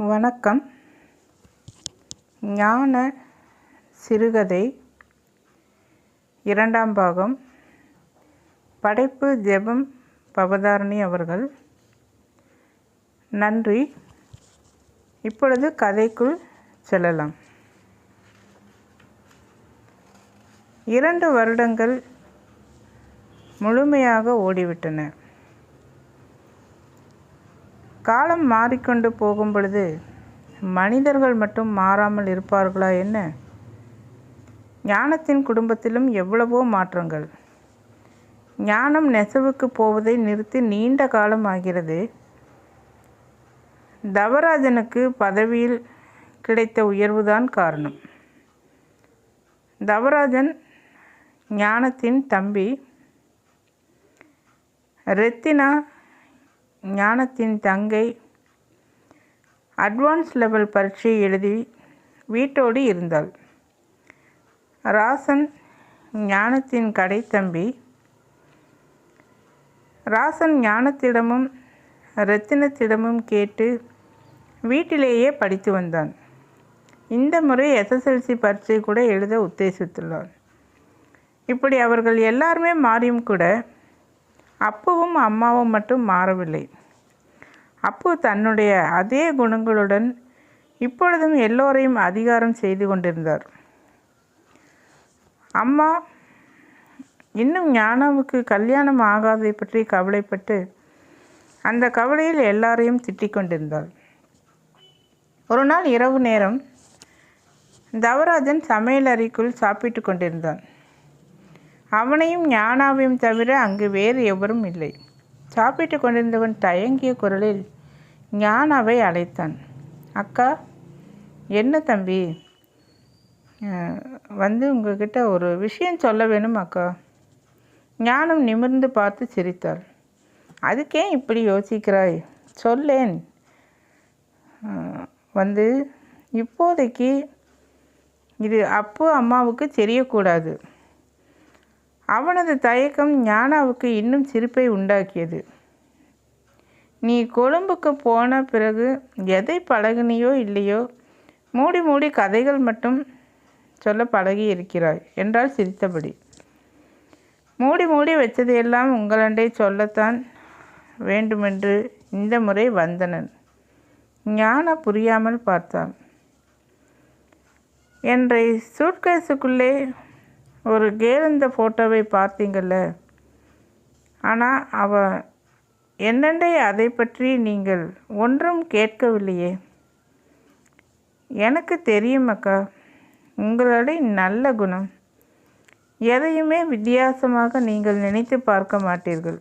வணக்கம். ஞான சிறுகதை இரண்டாம் பாகம். படைப்பு ஜெபம் பவதாரணி அவர்கள். நன்றி. இப்பொழுது கதைக்குள் செல்லலாம். இரண்டு வருடங்கள் முழுமையாக ஓடிவிட்டன. காலம் மாறிக்கொண்டு போகும் பொழுது மனிதர்கள் மட்டும் மாறாமல் இருப்பார்களா என்ன? ஞானத்தின் குடும்பத்திலும் எவ்வளவோ மாற்றங்கள். ஞானம் நெசவுக்கு போவதை நிறுத்தி நீண்ட காலம் ஆகிறது. தவராஜனுக்கு பதவியில் கிடைத்த உயர்வுதான் காரணம். தவராஜன் ஞானத்தின் தம்பி. ரெத்தினா ஞானத்தின் தங்கை அட்வான்ஸ் லெவல் பரீட்சை எழுதி வீட்டோடு இருந்தாள். ராசன் ஞானத்தின் கடை தம்பி. ராசன் ஞானத்திடமும் ரத்தினத்திடமும் கேட்டு வீட்டிலேயே படித்து வந்தான். இந்த முறை எஸ்எஸ்எல்சி பரீட்சை கூட எழுத உத்தேசித்துள்ளான். இப்படி அவர்கள் எல்லாருமே மாறியும் கூட அப்பவும் அம்மாவும் மட்டும் மாறவில்லை. அப்பு தன்னுடைய அதே குணங்களுடன் இப்பொழுதும் எல்லோரையும் அதிகாரம் செய்து கொண்டிருந்தார். அம்மா இன்னும் ஞானாவுக்கு கல்யாணம் ஆகாததை பற்றி கவலைப்பட்டு அந்த கவலையில் எல்லாரையும் திட்டிக் கொண்டிருந்தாள். ஒரு நாள் இரவு நேரம் தவராஜன் சமையல் அறைக்குள் சாப்பிட்டு கொண்டிருந்தான். அவனையும் ஞானாவையும் தவிர அங்கு வேறு எவரும் இல்லை. சாப்பிட்டு கொண்டிருந்தவன் தயங்கிய குரலில் ஞானாவை அழைத்தான். அக்கா என்ன தம்பி? வந்து உங்ககிட்ட ஒரு விஷயம் சொல்ல வேணும் அக்கா. ஞானம் நிமிர்ந்து பார்த்து சிரித்தாள். அதுக்கே இப்படி யோசிக்கிறாய்? சொல்லேன். வந்து இப்போதைக்கு இது அப்போ அம்மாவுக்கு தெரியக்கூடாது. அவனது தயக்கம் ஞானாவுக்கு இன்னும் சிரிப்பை உண்டாக்கியது. நீ கொழும்புக்கு போன பிறகு எதை பழகினியோ இல்லையோ மூடி மூடி கதைகள் மட்டும் சொல்ல பழகி இருக்கிறாய் என்றால் சிரித்தபடி. மூடி மூடி வச்சதையெல்லாம் உங்களண்டை சொல்லத்தான் வேண்டுமென்று இந்த முறை வந்தனன். ஞான புரியாமல் பார்த்தான். என்றை சூட்கேஸுக்குள்ளே ஒரு கேரந்த ஃபோட்டோவை பார்த்தீங்கள்ல ஆனால் அவ என்னண்டே அதை பற்றி நீங்கள் ஒன்றும் கேட்கவில்லையே. எனக்கு தெரியும் அக்கா உங்களுடைய நல்ல குணம். எதையுமே வித்தியாசமாக நீங்கள் நினைத்து பார்க்க மாட்டீர்கள்.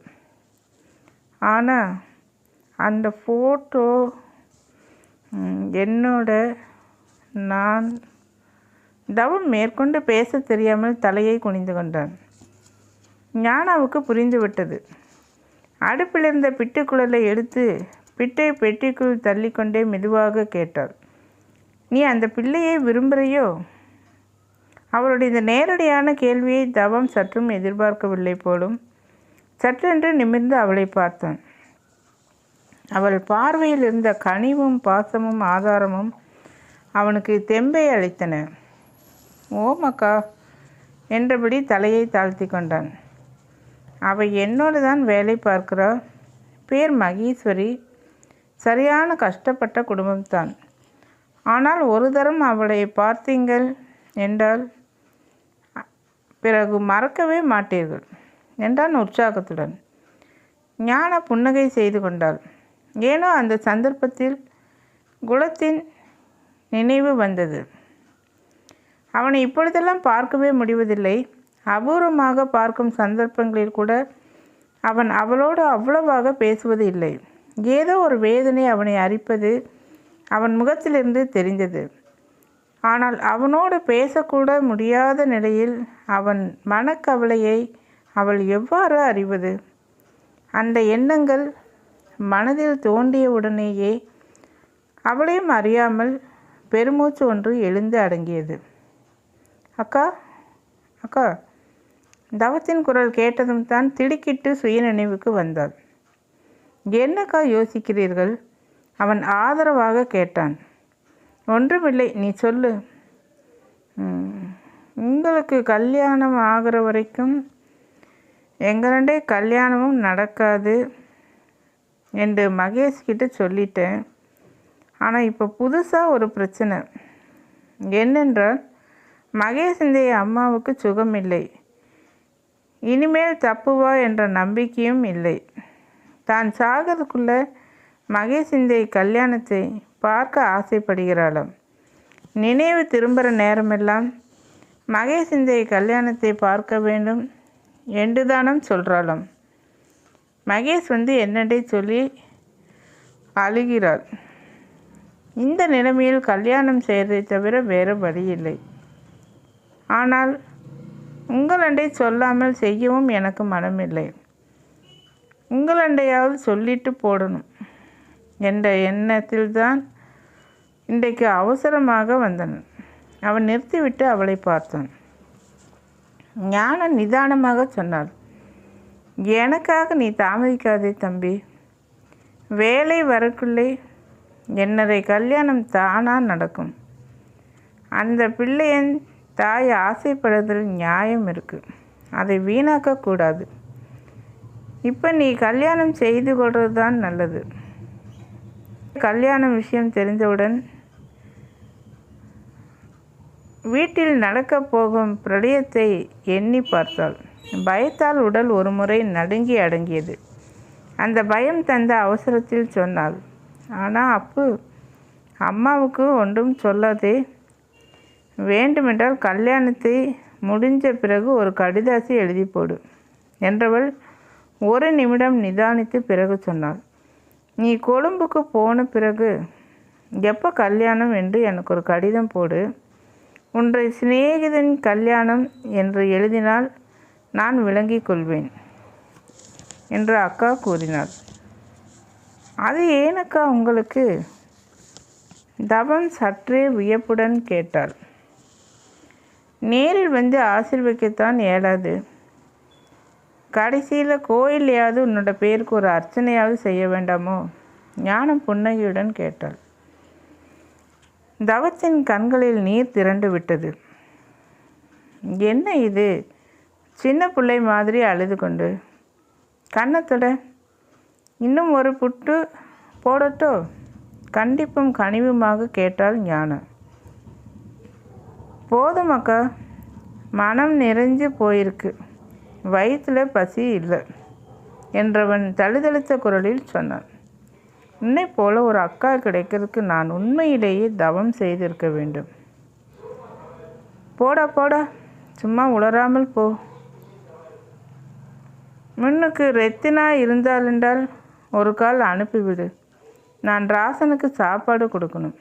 ஆனால் அந்த ஃபோட்டோ என்னோட நான் தவம் மேற்கொண்டு பேசத் தெரியாமல் தலையை குனிந்து கொண்டான். ஞானாவுக்கு புரிந்துவிட்டது அடுப்பிலிருந்த பிட்டுக்குழலை எடுத்து பிட்டை பெட்டிக்குள் தள்ளிக்கொண்டே மெதுவாக கேட்டாள். நீ அந்த பிள்ளையை விரும்புகிறையோ அவளுடைய இந்த நேரடியான கேள்வியை தவம் சற்றும் எதிர்பார்க்கவில்லை போலும் சற்றென்று நிமிர்ந்து அவளை பார்த்தான். அவள் பார்வையில் இருந்த கனிவும் பாசமும் ஆதாரமும் அவனுக்கு தெம்பை அளித்தன. ஓமக்கா என்றபடி தலையை தாழ்த்தி கொண்டான். அவள் என்னோடு தான் வேலை பார்க்கிறா பேர் மகேஸ்வரி. சரியான கஷ்டப்பட்ட குடும்பம்தான். ஆனால் ஒரு தரம் அவளை பார்த்தீங்கள்? என்றால் பிறகு மறக்கவே மாட்டீர்கள் என்றான் உற்சாகத்துடன். ஞான புன்னகை செய்து கொண்டாள். ஏனோ அந்த சந்தர்ப்பத்தில் குலத்தின் நினைவு வந்தது. அவனை இப்பொழுதெல்லாம் பார்க்கவே முடிவதில்லை. அபூர்வமாக பார்க்கும் சந்தர்ப்பங்களில் கூட அவன் அவளோடு அவ்வளவாக பேசுவது இல்லை. ஏதோ ஒரு வேதனை அவனை அரிப்பது அவன் முகத்திலிருந்து தெரிந்தது. ஆனால் அவனோடு பேசக்கூட முடியாத நிலையில் அவன் மனக்கவலையை அவள் எவ்வாறு அறிவது? அந்த எண்ணங்கள் மனதில் தோன்றியவுடனேயே அவளையும் அறியாமல் பெருமூச்சு ஒன்று எழுந்து அடங்கியது. அக்கா அக்கா தவத்தின் குரல் கேட்டதும் தான் திடுக்கிட்டு சுயநினைவுக்கு வந்தாள். என்னக்கா யோசிக்கிறீர்கள்? அவன் ஆதரவாக கேட்டான். ஒன்றுமில்லை நீ சொல்லு. உங்களுக்கு கல்யாணம் ஆகிற வரைக்கும் எங்களுடைய கல்யாணமும் நடக்காது என்று மகேஷ்கிட்ட சொல்லிட்டேன். ஆனால் இப்போ புதுசாக ஒரு பிரச்சனை. என்னென்றால் மகேஷிந்தைய அம்மாவுக்கு சுகமில்லை. இனிமேல் தப்புவா என்ற நம்பிக்கையும் இல்லை. தான் சாகிறதுக்குள்ள மகேசிந்தை கல்யாணத்தை பார்க்க ஆசைப்படுகிறாளாம். நினைவு திரும்புகிற நேரமெல்லாம் மகேசிந்தை கல்யாணத்தை பார்க்க வேண்டும் என்று தானம் சொல்கிறாளாம் மகேஷ் வந்து என்னடே சொல்லி அழுகிறாள். இந்த நிலைமையில் கல்யாணம் செய்வதை தவிர வேறு வழி இல்லை ஆனால் உங்களண்டை சொல்லாமல் செய்யவும் எனக்கு மனமில்லை. உங்களண்டையாவது சொல்லிட்டு போடணும் என்ற எண்ணத்தில்தான் இன்றைக்கு அவசரமாக வந்தனன் அவன் நிறுத்திவிட்டு அவளை பார்த்தான். ஞான நிதானமாக சொன்னாள். எனக்காக நீ தாமதிக்காதே தம்பி. வேலை வரக்குள்ளே என்னரை கல்யாணம் தானாக நடக்கும். அந்த பிள்ளையன் தாய் ஆசைப்படுறதில் நியாயம் இருக்குது அதை வீணாக்கக்கூடாது இப்போ நீ கல்யாணம் செய்து கொள்வது தான் நல்லது. கல்யாணம் விஷயம் தெரிந்தவுடன் வீட்டில் நடக்கப் போகும் பிரளயத்தை எண்ணி பார்த்தாள். பயத்தால் உடல் ஒரு முறை நடுங்கி அடங்கியது. அந்த பயம் தந்த அவசரத்தில் சொன்னாள். ஆனால் அப்பு அம்மாவுக்கு ஒன்றும் சொல்லாதே. வேண்டுமென்றால் கல்யாணத்தை முடிஞ்ச பிறகு ஒரு கடிதாசி எழுதி போடு என்றவள் ஒரு நிமிடம் நிதானித்து பிறகு சொன்னாள். நீ கொழும்புக்கு போன பிறகு எப்போ கல்யாணம் என்று எனக்கு ஒரு கடிதம் போடு. உன்றை சிநேகிதன் கல்யாணம் என்று எழுதினால் நான் விளங்கிக் கொள்வேன் என்று அக்கா கூறினாள். அது ஏனக்கா உங்களுக்கு? தவம் சற்றே வியப்புடன் கேட்டாள். நேரில் வந்து ஆசீர்வதிக்கத்தான் இயலாது. கடைசியில் கோயிலையாவது உன்னோட பேருக்கு ஒரு அர்ச்சனையாவது செய்ய வேண்டாமோ? ஞானம் புன்னகையுடன் கேட்டாள். தவத்தின் கண்களில் நீர் திரண்டு விட்டது. என்ன இது? சின்ன பிள்ளை மாதிரி அழுது கொண்டு. கண்ணத்தோட இன்னும் ஒரு புட்டு போடட்டோ? கண்டிப்பும் கனிவுமாக கேட்டாள் ஞானம். போதும் அக்கா. மனம் நிறைஞ்சு போயிருக்கு. வயிற்றில் பசி இல்லை. என்றவன் தழுதழுத்த குரலில் சொன்னான். உன்னை போல ஒரு அக்கா கிடைக்கிறதுக்கு நான் உண்மையிலேயே தவம் செய்திருக்க வேண்டும். போடா போடா. சும்மா உளராமல் போ. முன்னுக்கு ரெத்தினா இருந்தாலென்றால் ஒரு கால் அனுப்பிவிடு. நான் ராசனுக்கு சாப்பாடு கொடுக்கணும்.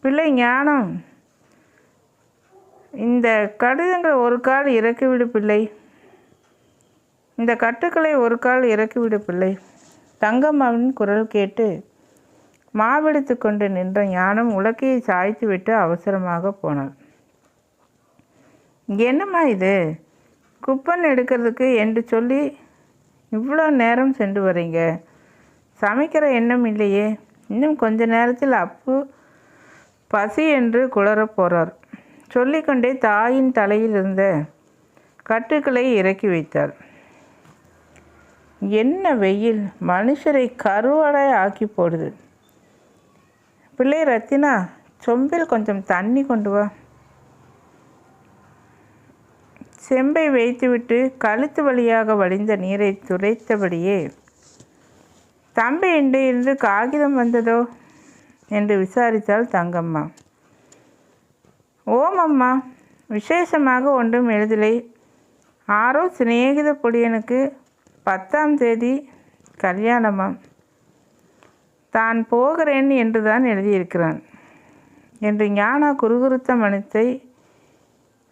பிள்ளை ஞானம். இந்த கடிதங்களை ஒரு கால் இறக்கிவிடு பிள்ளை. இந்த கட்டுக்களை ஒரு கால் இறக்கிவிடு பிள்ளை. தங்கம்மாவின் குரல் கேட்டு மாவெடுத்து கொண்டு நின்ற ஞானம் உலக்கையை சாய்த்துவிட்டு அவசரமாக போனாள். என்னம்மா இது? குப்பன் எடுக்கிறதுக்கு என்று சொல்லி இவ்வளோ நேரம் சென்று வரீங்க? சமைக்கிற எண்ணம் இல்லையே. இன்னும் கொஞ்ச நேரத்தில் அப்பு பசி என்று குளறப் போகிறார் சொல்லிக்கொண்டே தாயின் தலையில் இருந்த கட்டுக்களை இறக்கி வைத்தார். என்ன வெயில் மனுஷரை கருவாடை ஆக்கி போடுது. பிள்ளை ரத்தினா சொம்பில் கொஞ்சம் தண்ணி கொண்டு வா. செம்பை வைத்துவிட்டு கழுத்து வழியாக வடிந்த நீரை துரைத்தபடியே தம்பி இருந்து காகிதம் வந்ததோ? என்று விசாரித்தாள் தங்கம்மா. ஓம் அம்மா விசேஷமாக ஒன்றும் எழுதலை. ஆரோ சிநேகித பொடியனுக்கு பத்தாம் தேதி கல்யாணமாம் தான் போகிறேன் என்று தான் எழுதியிருக்கிறான். என்று ஞானா குறுகுறுத்த மனத்தை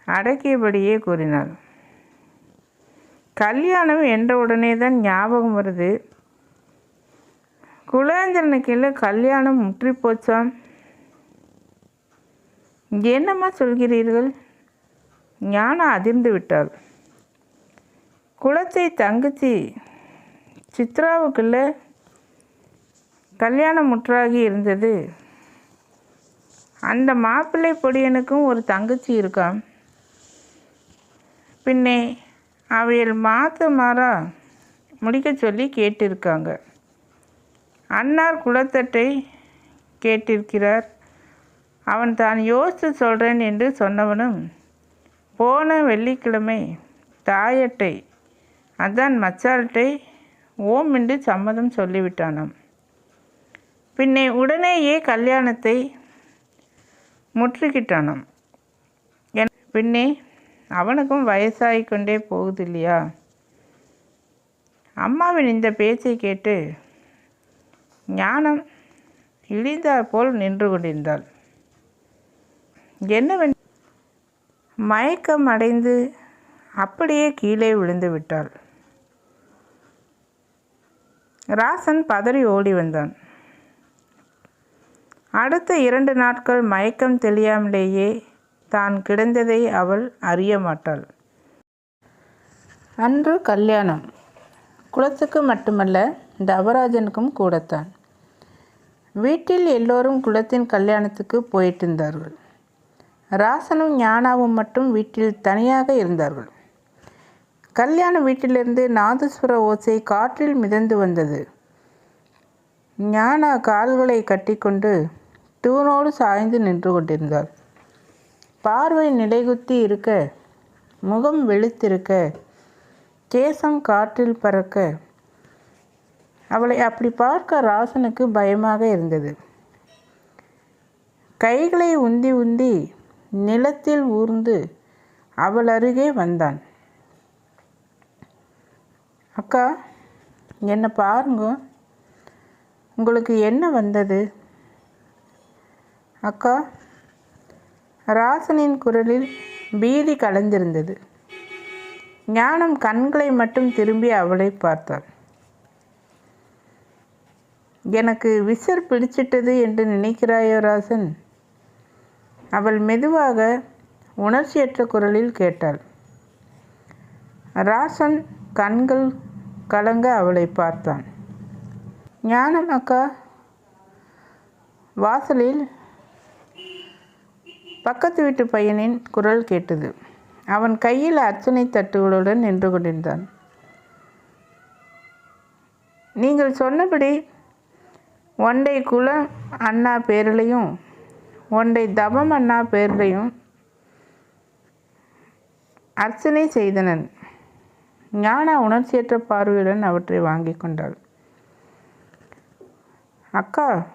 அடக்கியபடியே கூறினாள். கல்யாணம் என்ற உடனே தான் ஞாபகம் வருது. குலேந்திரனுக்கு கல்யாணம் முற்றி போச்சாம் என்னம்மா சொல்கிறீர்கள்? ஞானம் அதிர்ந்து விட்டாள். குளத்தை தங்கச்சி சித்ராவுக்குள்ள கல்யாணம் முற்றாகி இருந்தது. அந்த மாப்பிள்ளை பொடியனுக்கும் ஒரு தங்கச்சி இருக்காம் பின்னே அவையில் மாற்ற மாறா முடிக்க சொல்லி கேட்டிருக்காங்க. அன்னார் குளத்தட்டை கேட்டிருக்கிறார். அவன் தான் யோசித்து சொல்கிறேன் என்று சொன்னவனும் போன வெள்ளிக்கிழமை தாயட்டை அதான் மச்சால்ட்டை ஓம் என்று சம்மதம் சொல்லிவிட்டானாம். பின்னே உடனேயே கல்யாணத்தை முற்றுகிட்டானாம். என் பின்னே அவனுக்கும் வயசாகி கொண்டே போகுது இல்லையா அம்மாவின் இந்த பேச்சை கேட்டு ஞானம் இழிந்தார் போல் நின்று கொண்டிருந்தாள். என்னவென் மயக்கம் அடைந்து அப்படியே கீழே விழுந்து விட்டாள். ராசன் பதறி ஓடி வந்தான். அடுத்த இரண்டு நாட்கள் மயக்கம் தெளியாமலேயே தான் கிடந்ததை அவள் அறிய மாட்டாள். அன்று கல்யாணம். குளத்துக்கு மட்டுமல்ல தவராஜனுக்கும் கூடத்தான். வீட்டில் எல்லோரும் குலத்தின் கல்யாணத்துக்கு போயிட்டு இருந்தார்கள் ராசனும் ஞானாவும் மட்டும் வீட்டில் தனியாக இருந்தார்கள். கல்யாண வீட்டிலிருந்து நாதஸ்வர ஓசை காற்றில் மிதந்து வந்தது. ஞானா கால்களை கட்டிக்கொண்டு தூணோடு சாய்ந்து நின்று கொண்டிருந்தாள். பார்வை நிலைகுத்தி இருக்க முகம் வெளுத்திருக்க கேசம் காற்றில் பறக்க அவளை அப்படி பார்க்க ராசனுக்கு பயமாக இருந்தது. கைகளை உந்தி உந்தி நிலத்தில் ஊர்ந்து அவள் அருகே வந்தான். அக்கா என்னை பாருங்க. உங்களுக்கு என்ன வந்தது? அக்கா ராசனின் குரலில் பீதி கலந்திருந்தது. ஞானம் கண்களை மட்டும் திரும்பி அவளை பார்த்தாள் எனக்கு விசர் பிடிச்சிட்டது என்று நினைக்கிறாயோ ராசன்? அவள் மெதுவாக உணர்ச்சியற்ற குரலில் கேட்டாள். ராசன் கண்கள் கலங்க அவளை பார்த்தான். ஞானம் அக்கா. வாசலில் பக்கத்து வீட்டு பையனின் குரல் கேட்டது. அவன் கையில் அர்ச்சனை தட்டுகளுடன் நின்று கொண்டிருந்தான். நீங்கள் சொன்னபடி ஒன்றை குலம் அண்ணா பேரிலையும் ஒன்றை தபம் அண்ணா பேரிலையும் அர்ச்சனை செய்தனன். ஞான உணர்ச்சியற்ற பார்வையுடன் அவற்றை வாங்கி கொண்டாள். அக்கா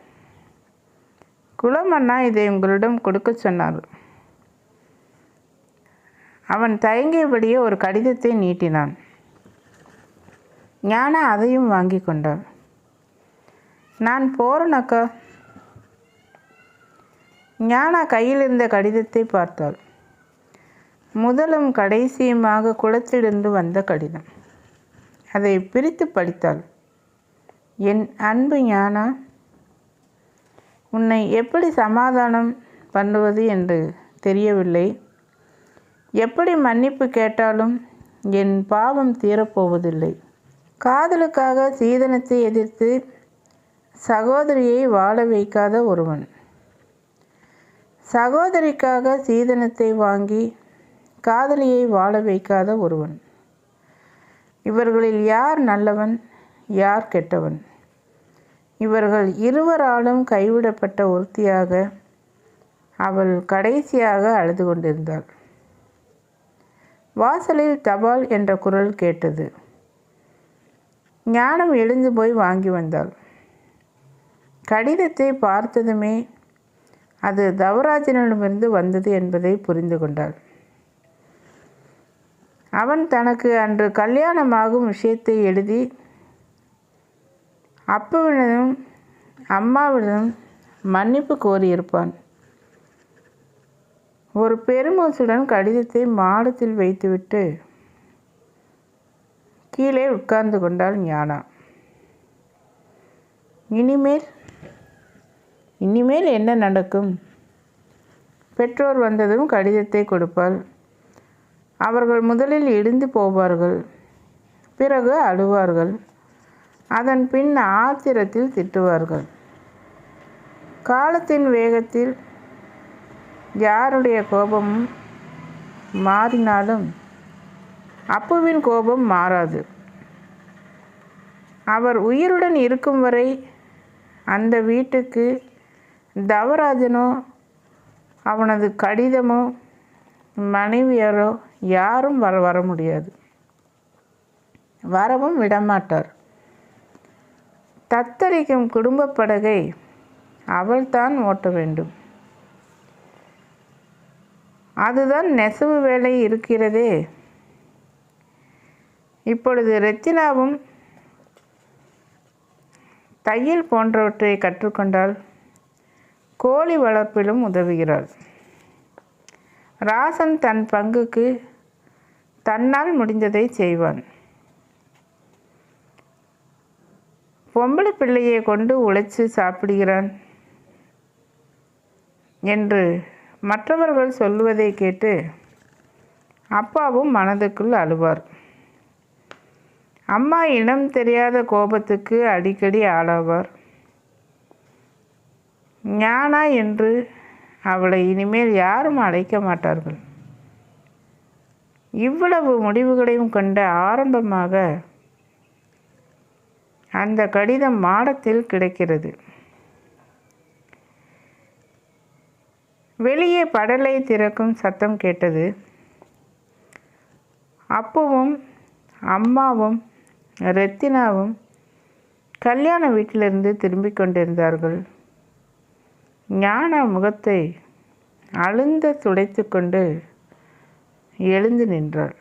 குலம் அண்ணா இதை உங்களிடம் கொடுக்க சொன்னார். அவன் தயங்கியபடியே ஒரு கடிதத்தை நீட்டினான். ஞானா அதையும் வாங்கி கொண்டாள். நான் போறேனக்கா அக்கா. ஞானா கையில் இருந்த கடிதத்தை பார்த்தாள். முதலும் கடைசியுமாக குளத்திலிருந்து வந்த கடிதம். அதை பிரித்து படித்தாள். என் அன்பு ஞானா உன்னை எப்படி சமாதானம் பண்ணுவது என்று தெரியவில்லை. எப்படி மன்னிப்பு கேட்டாலும் என் பாவம் தீரப்போவதில்லை. காதலுக்காக சீதனத்தை எதிர்த்து சகோதரியை வாழ வைக்காத ஒருவன். சகோதரிக்காக சீதனத்தை வாங்கி காதலியை வாழ வைக்காத ஒருவன். இவர்களில் யார் நல்லவன் யார் கெட்டவன்? இவர்கள் இருவராலும் கைவிடப்பட்ட ஒருத்தியாக அவள் கடைசியாக அழுது கொண்டிருந்தாள். வாசலில் தபால் என்ற குரல் கேட்டது. ஞானம் எழுந்து போய் வாங்கி வந்தாள். கடிதத்தை பார்த்ததுமே அது தவராஜனிடமிருந்து வந்தது என்பதை புரிந்து கொண்டாள். அவன் தனக்கு அன்று கல்யாணமாகும் விஷயத்தை எழுதி அப்பாவிடம் அம்மாவிடம் மன்னிப்பு கோரியிருப்பான். ஒரு பெருமூச்சுடன் கடிதத்தை மாடத்தில் வைத்துவிட்டு கீழே உட்கார்ந்து கொண்டாள் ஞானா. இனிமேல் இனிமேல் என்ன நடக்கும்? பெற்றோர் வந்ததும் கடிதத்தை கொடுப்பாள். அவர்கள் முதலில் இடிந்து போவார்கள் பிறகு அழுவார்கள். அதன் பின் ஆத்திரத்தில் திட்டுவார்கள். காலத்தின் வேகத்தில் யாருடைய கோபமும் மாறினாலும் அப்புவின் கோபம் மாறாது. அவர் உயிருடன் இருக்கும் வரை அந்த வீட்டுக்கு தவராஜனோ அவனது கடிதமோ மனைவியரோ யாரும் வர வர முடியாது. வரவும் விடமாட்டார். தத்தரிக்கும் குடும்ப படகை அவள்தான் ஓட்ட வேண்டும். அதுதான் நெசவு வேலை இருக்கிறதே. இப்பொழுது ரெத்தினாவும் தையல் போன்றவற்றை கற்றுக்கொண்டால் கோழி வளர்ப்பிலும் உதவுகிறாள். ராசன் தன் பங்குக்கு தன்னால் முடிந்ததை செய்வான். பொம்பளை பிள்ளையை கொண்டு உழைச்சி சாப்பிடுகிறான் என்று மற்றவர்கள் சொல்லுவதை கேட்டு அப்பாவும் மனதுக்குள் அழுவார். அம்மா இனம் தெரியாத கோபத்துக்கு அடிக்கடி ஆளாவார். ஞானா என்று அவளை இனிமேல் யாரும் அழைக்க மாட்டார்கள். இவ்வளவு முடிவுகளையும் கொண்ட ஆரம்பமாக அந்த கடிதம் மாடத்தில் கிடைக்கிறது. வெளியே படலை திறக்கும் சத்தம் கேட்டது. அப்பவும் அம்மாவும் ரெத்தினாவும் கல்யாண வீட்டிலிருந்து திரும்பிக் கொண்டிருந்தார்கள். ஞான முகத்தை அழுந்த துடைத்து கொண்டு எழுந்து நின்றாள்.